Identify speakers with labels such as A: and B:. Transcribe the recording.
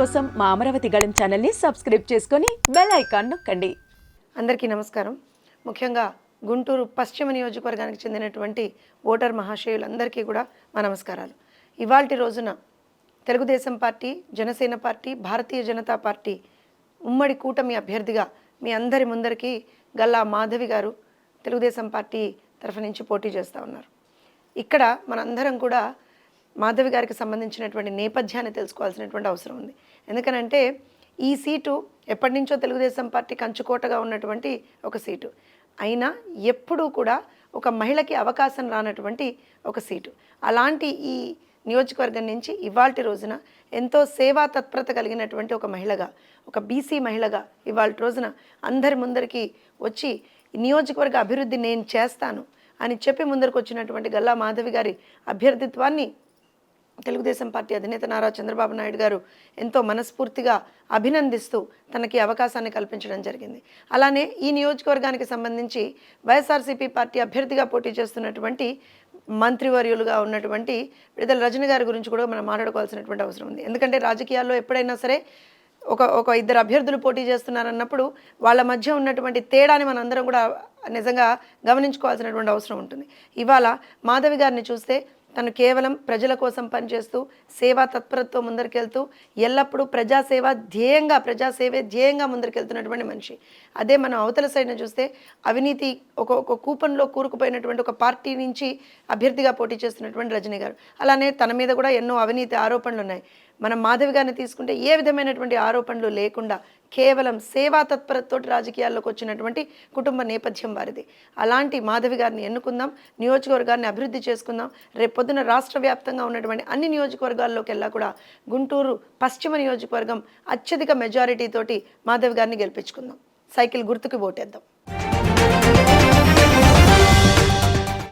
A: కోసం మా అమరావతి గళం ఛానల్ని సబ్స్క్రైబ్ చేసుకొని బెల్ ఐకాన్ నొక్కండి అందరికీ నమస్కారం ముఖ్యంగా గుంటూరు పశ్చిమ నియోజకవర్గానికి చెందినటువంటి ఓటర్ మహాశయులందరికీ కూడా మా నమస్కారాలు ఇవాల్టి రోజున Telugu Desam party Janasena party Bharatiya Janata party ఉమ్మడి కూటమి అభ్యర్థిగా మీ అందరి ముందరికి గల్లా మాధవి గారు తెలుగుదేశం పార్టీ తరఫు నుంచి పోటీ చేస్తూ ఉన్నారు ఇక్కడ మనందరం కూడా మాధవి గారికి సంబంధించినటువంటి నేపథ్యాన్ని తెలుసుకోవాల్సినటువంటి అవసరం ఉంది ఎందుకనంటే ఈ సీటు ఎప్పటి నుంచో తెలుగుదేశం పార్టీ కంచుకోటగా ఉన్నటువంటి ఒక సీటు అయినా ఎప్పుడూ కూడా ఒక మహిళకి అవకాశం రానటువంటి ఒక సీటు అలాంటి ఈ నియోజకవర్గం నుంచి ఇవాల్టి రోజున ఎంతో సేవా తత్పరత కలిగినటువంటి ఒక మహిళగా ఒక బీసీ మహిళగా ఇవాళ రోజున అందరి ముందరికి వచ్చి నియోజకవర్గ అభివృద్ధి నేను చేస్తాను అని చెప్పి ముందరకు వచ్చినటువంటి గల్లా మాధవి గారి అభ్యర్థిత్వాన్ని తెలుగుదేశం పార్టీ అధినేత నారా చంద్రబాబు నాయుడు గారు ఎంతో మనస్ఫూర్తిగా అభినందిస్తూ తనకి అవకాశాన్ని కల్పించడం జరిగింది అలానే ఈ నియోజకవర్గానికి సంబంధించి వైఎస్ఆర్సీపీ పార్టీ అభ్యర్థిగా పోటీ చేస్తున్నటువంటి మంత్రివర్యులుగా ఉన్నటువంటి విడుదల రజని గారి గురించి కూడా మనం మాట్లాడుకోవాల్సినటువంటి అవసరం ఉంది ఎందుకంటే రాజకీయాల్లో ఎప్పుడైనా సరే ఒక ఒక ఇద్దరు అభ్యర్థులు పోటీ చేస్తున్నారన్నప్పుడు వాళ్ళ మధ్య ఉన్నటువంటి తేడాని మనందరం కూడా నిజంగా గమనించుకోవాల్సినటువంటి అవసరం ఉంటుంది ఇవాళ మాధవి గారిని చూస్తే తను కేవలం ప్రజల కోసం పనిచేస్తూ సేవా తత్పరత్వం ముందరికెళ్తూ ఎల్లప్పుడూ ప్రజాసేవ ధ్యేయంగా ప్రజాసేవే ధ్యేయంగా ముందరికెళ్తున్నటువంటి మనిషి అదే మనం అవతల సైడ్ చూస్తే అవినీతి ఒక ఒక కూపంలో కూరుకుపోయినటువంటి ఒక పార్టీ నుంచి అభ్యర్థిగా పోటీ చేస్తున్నటువంటి రజనీ గారు అలానే తన మీద కూడా ఎన్నో అవినీతి ఆరోపణలు ఉన్నాయి మనం మాధవి గారిని తీసుకుంటే ఏ విధమైనటువంటి ఆరోపణలు లేకుండా కేవలం సేవా తత్పరతతో రాజకీయాల్లోకి వచ్చినటువంటి కుటుంబ నేపథ్యం వారిది అలాంటి మాధవి గారిని ఎన్నుకుందాం నియోజకవర్గాన్ని అభివృద్ధి చేసుకుందాం రేపొద్దున రాష్ట్ర వ్యాప్తంగా ఉన్నటువంటి అన్ని నియోజకవర్గాల్లోకి వెళ్ళా కూడా గుంటూరు పశ్చిమ నియోజకవర్గం అత్యధిక మెజారిటీతోటి మాధవి గారిని గెలిపించుకుందాం సైకిల్ గుర్తుకు ఓటేద్దాం